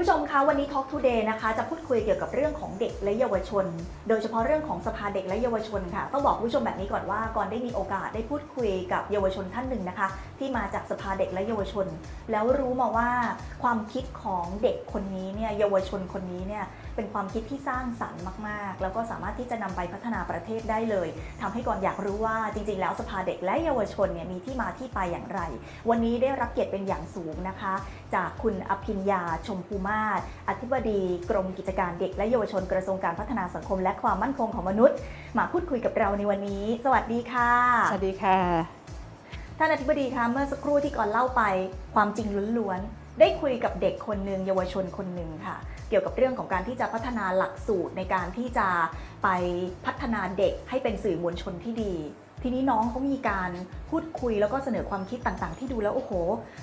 ผู้ชมคะวันนี้ Talk Today นะคะ จะพูดคุยเกี่ยวกับเรื่องของเด็กและเยาวชน โดยเฉพาะเรื่องของสภาเด็กและเยาวชนค่ะ ต้องบอกผู้ชมแบบนี้ก่อนว่าก่อนได้มีโอกาสได้พูดคุยกับเยาวชนท่านหนึ่งนะคะ ที่มาจากสภาเด็กและเยาวชน แล้วรู้มาว่าความคิดของเด็กคนนี้เนี่ยเยาวชนคนนี้เนี่ย เป็นความคิดที่สร้างสรรค์มาก ๆ แล้วก็สามารถที่จะนำไปพัฒนาประเทศได้เลยทำให้ก่อนอยากรู้ว่าจริง ๆ แล้วสภาเด็กและเยาวชนเนี่ยมีที่มาที่ไปอย่างไร วันนี้ได้รับเกียรติเป็นอย่างสูงนะคะ จากคุณอภิญญาชมพูมาศอธิบดีกรมกิจการเด็กและเยาวชนกระทรวงการพัฒนาสังคม และความมั่นคงของมนุษย์ มาพูดคุยกับเราในวันนี้ สวัสดีค่ะ สวัสดีค่ะท่านอธิบดีคะเมื่อสักครู่ที่ก่อนเล่าไปความจริงล้วนๆ ได้คุยกับเด็กคนหนึ่งเยาวชนคนหนึ่งค่ะ เกี่ยวกับเรื่องของการที่จะพัฒนาหลักสูตรในการที่จะไปพัฒนาเด็กให้เป็นสื่อมวลชนที่ดี ทีนี้น้องเขามีการพูดคุยแล้วก็เสนอความคิดต่างๆ ที่ดูแล้วโอ้โห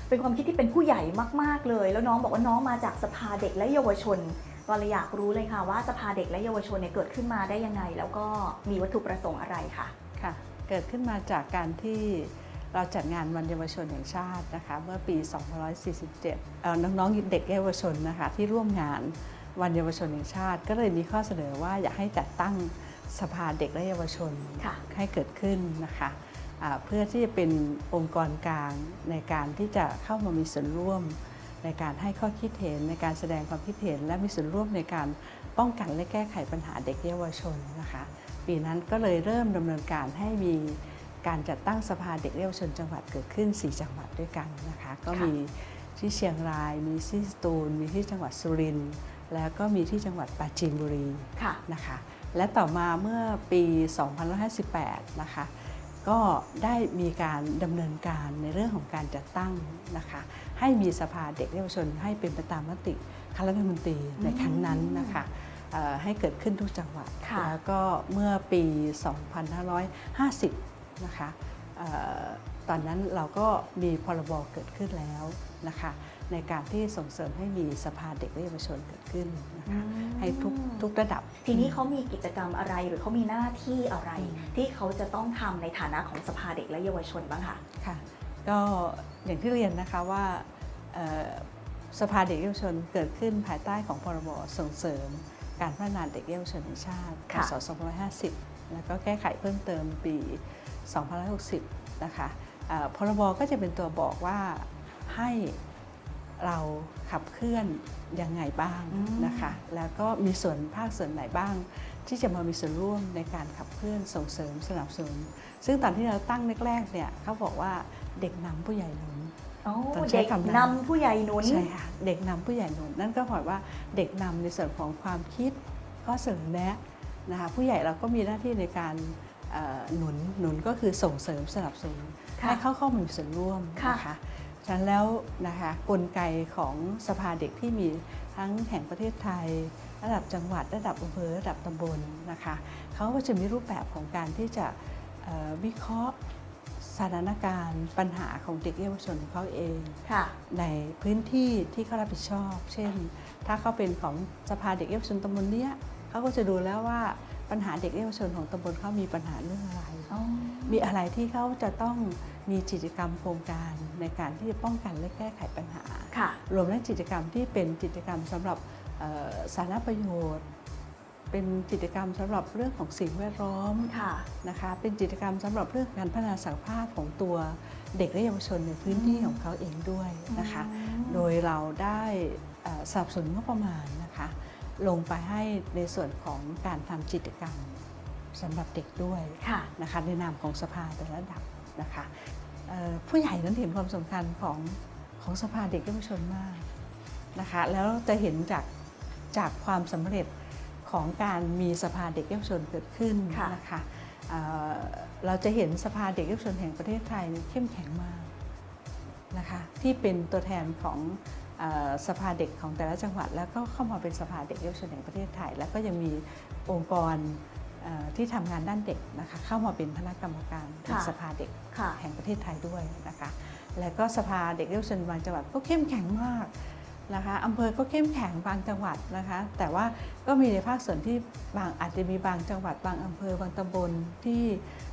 เป็นความคิดที่เป็นผู้ใหญ่มากๆเลย แล้วน้องบอกว่าน้องมาจากสภาเด็กและเยาวชนก็เลยอยากรู้เลยค่ะว่าสภาเด็กและเยาวชนเนี่ยเกิดขึ้นมาได้ยังไง แล้วก็มีวัตถุประสงค์อะไรค่ะค่ะ เกิดขึ้นมาจากการที่ เราจัดงานวันเยาวชนแห่งชาตินะคะเมื่อปี 2547เอ่อน้องๆเด็กเยาวชนนะคะที่ร่วมงานวันเยาวชนแห่งชาติ ก็เลยมีข้อเสนอว่าอยากให้จัดตั้งสภาเด็กและเยาวชนค่ะให้เกิดขึ้นนะคะอ่าเพื่อที่จะเป็นองค์กรกลางในการที่จะเข้ามามีส่วนร่วม ในการให้ข้อคิดเห็นในการแสดงความคิดเห็น และมีส่วนร่วมในการป้องกันและแก้ไขปัญหาเด็กเยาวชนนะคะ ปีนั้นก็เลยเริ่มดำเนินการให้มี การจัดตั้งสภาเด็กและเยาวชนจังหวัดเกิดขึ้น 4 จังหวัดด้วยกันนะคะ ก็มีที่เชียงราย มีที่สตูล มีที่จังหวัดสุรินทร์แล้วก็มีที่จังหวัดปราจีนบุรีค่ะนะคะ และต่อมาเมื่อปี 2558 นะคะ ก็ได้มีการดำเนินการในเรื่องของการจัดตั้งนะคะ ให้มีสภาเด็กและเยาวชน ให้เป็นไปตามมติคณะรัฐมนตรีในครั้งนั้นนะคะเอ่อให้เกิดขึ้นทุกจังหวัดค่ะแล้วก็เมื่อปี 2550 นะคะเอ่อตอนนั้นเราก็มีพรบเกิดขึ้นแล้วนะคะในการที่ส่งเสริมให้มีสภาเด็กและเยาวชนเกิดขึ้นนะคะให้ทุกทุกระดับ ทีนี้เขามีกิจกรรมอะไรหรือเขามีหน้าที่อะไร ที่เขาจะต้องทำในฐานะของสภาเด็กและเยาวชนบ้างคะค่ะ ก็อย่างที่เรียนนะคะว่าเอ่อสภาเด็กเยาวชนเกิดขึ้นภายใต้ของพรบส่งเสริมการพัฒนาเด็กเยาวชนแห่งชาติพค่ะศ2550 แล้วก็แก้ไขเพิ่มเติมปี 2560 นะคะเอ่อพรบก็จะเป็นตัวบอกว่าให้เราขับเคลื่อนยังไงบ้างนะคะ แล้วก็มีส่วนภาคส่วนไหนบ้าง ที่จะมามีส่วนร่วมในการขับเคลื่อนส่งเสริมสนับสนุน ซึ่งตอนที่เราตั้งแรกๆเนี่ยเขาบอกว่าเด็กนำผู้ใหญ่หนุนโอ้ต้องใช้เด็กคำนั้นนำผู้ใหญ่หนุนใช่ค่ะเด็กนำผู้ใหญ่หนุน นั่นก็หมายว่าเด็กนำในส่วนของความคิดข้อเสนอแนะ นะคะผู้ใหญ่เราก็มีหน้าที่ในการเอ่อหนุนหนุนก็คือส่งเสริมสนับสนุนค่ะให้เข้าเข้ามามีส่วนร่วมค่ะนะคะฉะนั้นแล้วนะคะกลไกของสภาเด็กที่มีทั้งแห่งประเทศไทย ระดับจังหวัดระดับอำเภอระดับตำบลนะคะเขาก็จะมีรูปแบบของการที่จะเอ่อวิเคราะห์สถานการณ์ปัญหาของเด็กเยาวชนของเขาเองค่ะในพื้นที่ที่เขารับผิดชอบ เช่น ถ้าเขาเป็นของสภาเด็กเยาวชนตำบลเนี้ย เขาก็จะดูแล้วว่าปัญหาเด็กเยาวชนของตำบลเขามีปัญหาเรื่องอะไร มีอะไรที่เขาจะต้องมีกิจกรรมโครงการในการที่จะป้องกันและแก้ไขปัญหาค่ะรวมทั้งกิจกรรมที่เป็นกิจกรรมสำหรับเอ่อสาธารณประโยชน์ เป็นกิจกรรมสำหรับเรื่องของสิ่งแวดล้อมค่ะนะคะ เป็นกิจกรรมสำหรับเรื่องการพัฒนาศักยภาพของตัวเด็กและเยาวชนในพื้นที่ของเขาเองด้วยนะคะ โดยเราได้เอ่อสนับสนุนงบประมาณนะคะ ลงไปให้ในส่วนของการทำกิจกรรมสำหรับเด็กด้วยค่ะนะคะในนามของสภาแต่ละระดับนะคะเอ่อผู้ใหญ่นั้นเห็นความสำคัญของของสภาเด็กและเยาวชนมากนะคะแล้วจะเห็นจากจากความสำเร็จของการมีสภาเด็กและเยาวชนเกิดขึ้นค่ะนะคะเอ่อเราจะเห็นสภาเด็กและเยาวชนแห่งประเทศไทยเนี่ยเข้มแข็งมากนะคะที่เป็นตัวแทนของเอ่อ สภาเด็กของแต่ละจังหวัด แล้วก็เข้ามาเป็นสภาเด็กและเยาวชนแห่งประเทศไทย แล้วก็ยังมีองค์กรเอ่อที่ทำงานด้านเด็กนะคะเข้ามาเป็นคณะกรรมการของค่ะสภาเด็กค่ะแห่งประเทศไทยด้วยนะคะ และก็สภาเด็กเยาวชนบางจังหวัดก็เข้มแข็งมากนะคะอำเภอก็เข้มแข็งบางจังหวัดนะคะ แต่ว่าก็มีในภาคส่วนที่บางอาจจะมีบางจังหวัดบางอำเภอบางตำบลที่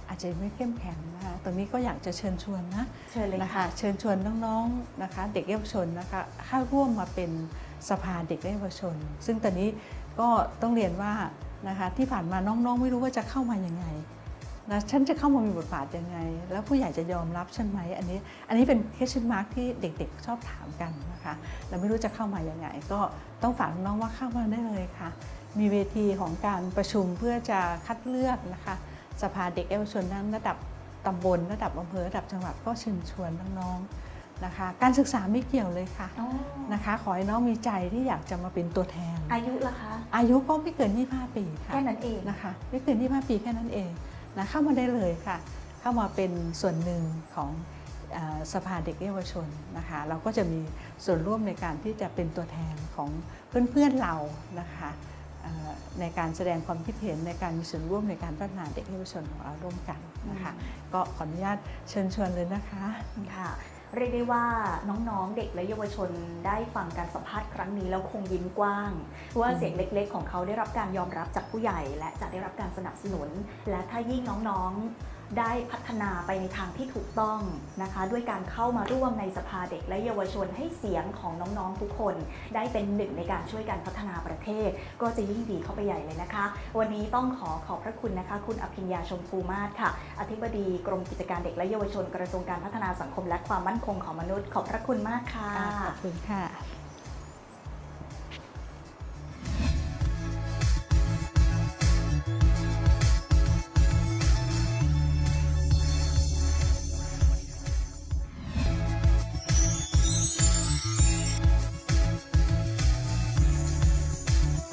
อาจจะไม่เข้มแข็งนะคะตรงนี้ก็อยากจะเชิญชวนนะเชิญเลยนะคะค่ะเชิญชวนน้องๆนะคะ เด็กเยาวชนนะคะเข้าร่วมมาเป็นสภาเด็กและเยาวชน ซึ่งตอนนี้ก็ต้องเรียนว่านะคะที่ผ่านมาน้องๆ ไม่รู้ว่าจะเข้ามายังไงนะฉันจะเข้ามามีบทบาทยังไง แล้วผู้ใหญ่จะยอมรับฉันไหมอันนี้ อันนี้เป็น question mark ที่เด็กๆ ชอบถามกันนะคะเราไม่รู้จะเข้ามายังไง ก็ต้องฝากน้องๆว่าเข้ามาได้เลยค่ะ มีเวทีของการประชุมเพื่อจะคัดเลือกนะคะ สภาเด็กเยาวชนทั้งระดับตำบลระดับอำเภอระดับจังหวัดก็เชิญชวนน้องๆนะคะ การศึกษาไม่เกี่ยวเลยค่ะอ๋อนะคะ ขอให้น้องมีใจที่อยากจะมาเป็นตัวแทน อายุล่ะคะอายุก็ไม่เกิน 25 ปีค่ะแค่นั้นเองนะคะไม่เกิน 25 ปีแค่นั้นเองนะเข้ามาได้เลยค่ะ เข้ามาเป็นส่วนหนึ่งของเออสภาเด็กเยาวชนนะคะ เราก็จะมีส่วนร่วมในการที่จะเป็นตัวแทนของเพื่อนๆเรานะคะเอ่อ ในการแสดงความคิดเห็นในการมีส่วนร่วมในการพัฒนาเด็กเยาวชนของเราร่วมกันนะคะก็ขออนุญาตเชิญชวนเลยนะคะค่ะเรียกได้ว่าน้องๆ เด็กและเยาวชนได้ฟังการสัมภาษณ์ครั้งนี้แล้วคงยิ้มกว้างเพราะว่าอืมเสียงเล็ก ๆ ของเขาได้รับการยอมรับจากผู้ใหญ่ และจะได้รับการสนับสนุน และถ้ายิ่งน้องๆ ได้พัฒนาไปในทางที่ถูกต้องนะคะ ด้วยการเข้ามาร่วมในสภาเด็กและเยาวชนให้เสียงของน้องๆทุกคน ได้เป็นหนึ่งในการช่วยกันพัฒนาประเทศ ก็จะยิ่งดีเข้าไปใหญ่เลยนะคะ วันนี้ต้องขอขอบพระคุณนะคะ คุณอภิญญาชมพูมาศค่ะ อธิบดีกรมกิจการเด็กและเยาวชนกระทรวงการพัฒนาสังคมและความมั่นคงของมนุษย์ขอบพระคุณมากค่ะขอบคุณค่ะ